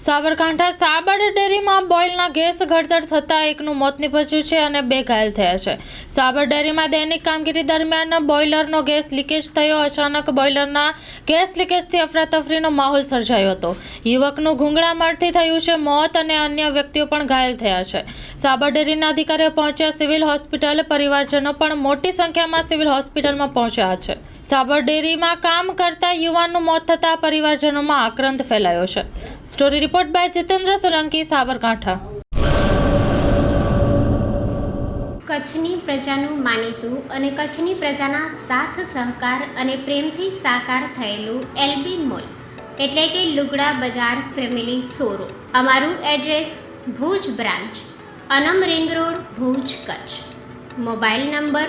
સાબરકાંઠા સાબર ડેરીમાં બોઇલના ગેસ ઘડતર થતાં એકનું મોત નીપજ્યું છે અને બે ઘાયલ થયા છે. સાબર ડેરીમાં દૈનિક કામગીરી દરમિયાન બોઇલરનો ગેસ લીકેજ થયો. અચાનક બોઇલરના ગેસ લીકેજથી અફરાતફરીનો માહોલ સર્જાયો હતો. યુવકનું ઘૂંઘણામણથી થયું છે મોત અને અન્ય વ્યક્તિઓ પણ ઘાયલ થયા છે. સાબર ડેરીના અધિકારીઓ પહોંચ્યા. સિવિલ હોસ્પિટલ પરિવારજનો પણ મોટી સંખ્યામાં સિવિલ હોસ્પિટલમાં પહોંચ્યા છે. સાબર ડેરીમાં કામ કરતા યુવાનનું મોત થતાં પરિવારજનોમાં આક્રંદ ફેલાયો છે. Story report by Jitendra Solanki, Sabarkantha. કચ્છની પ્રજાનું માનીતું અને કચ્છની પ્રજાના સાથ, સહકાર અને પ્રેમથી સાકાર થયેલું એલબી મોલ. એટલે કે લુગડા બજાર ફેમિલી સોરો. અમારું address Bhuj branch, Anam ring road, Bhuj Kutch. Mobile number